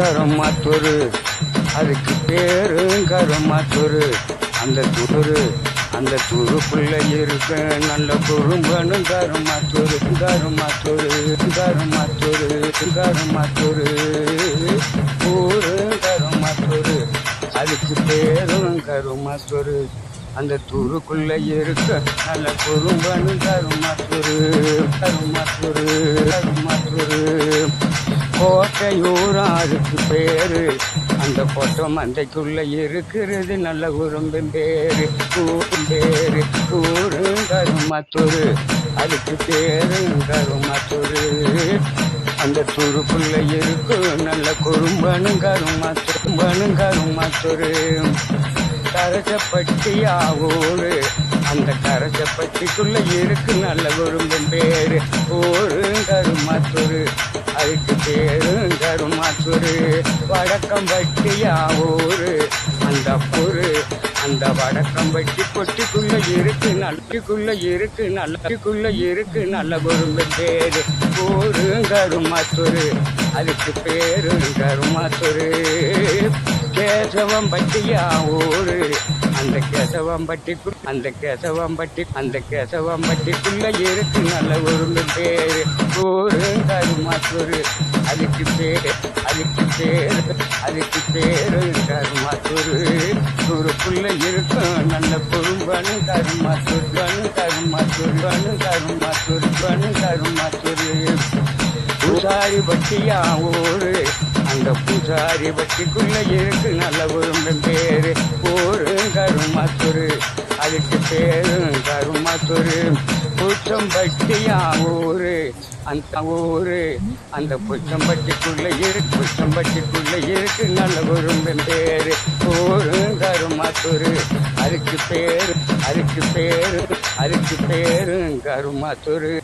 கருமாத்தூரு. அதுக்கு பேரு கருமாத்தூரு. அந்த துரு அந்த துருக்குள்ள இருக்க. நல்ல குறும்பனும் கருமாத்தூரு கருமாத்தூரு கருமாத்தூரு கருமாத்தூரு. ஊரு கருமாத்தூரு. அதுக்கு பேரும் கருமாத்தூரு. அந்த துருக்குள்ள இருக்க. நல்ல குறும்பனும் கருமாத்தூரு. கோட்டையூராருக்கு பேரு. அந்த கோட்டை மந்தைக்குள்ள இருக்கிறது நல்ல குறும்பின் பேரு. ஊரும் பேரு ஊரு கருமாத்தூரு. அதுக்கு பேரு கருமாத்தூரு. அந்த துருக்குள்ள இருக்கும் நல்ல குறும்பனும் கருமாத்துரும்பனும் கருமாத்தூரு. கரசப்பட்டியா ஊரு அந்த கரசப்பட்டிக்குள்ள இருக்கு நல்ல குறும்பின் பேரு. ஊரும் கருமாத்தூரு. அதுக்கு பேரு அசுரு வடக்கம் பட்டியா ஊரு. அந்த பொரு அந்த வடக்கம் பட்டி கொட்டிக்குள்ள இருக்கு நல்லக்குள்ள இருக்கு நல்லக்குள்ள இருக்கு நல்ல குரும்பு பேரு. ஊருங்கரும் அசுரு அதுக்கு பேருங்கரும் அசுரு கேசவம் கேசவம்பட்டியா ஊரு அந்த கேசவம்பட்டிக்கு அந்த கேசவாம்பட்டி அந்த கேசவாம்பட்டிக்குள்ள இருக்கு நல்ல ஒரு பேரு. ஊரு கருமாத்தூரு. அதுக்கு பேரு அதுக்கு பேரு அதுக்கு பேரு கருமாத்தூரு. ஊருக்குள்ள இருக்கும் நல்ல குறும்பனு கருமாத்தூர் கனு கருமாத்தூர் கனு கருமாத்தூர் கனு கருமாத்தூரு. பூசாரி பட்டியா ஊரு. அந்த பூசாரி பட்டிக்குள்ள இருக்கு. நல்ல குடும்பம் பேரு. ஊரு கருமாத்தூரு. அதுக்கு பேரு கருமாத்தூரு. புச்சம்பட்டியா ஊரு. அந்த ஊரு. அந்த புச்சம்பட்டிக்குள்ள இருக்கு. புச்சம்பட்டிக்குள்ள இருக்கு. நல்ல குடும்பம் பேரு. ஊரு கருமாத்தூரு. அதுக்கு பேரு. அதுக்கு பேரு. அதுக்கு பேரு கருமாத்தூரு.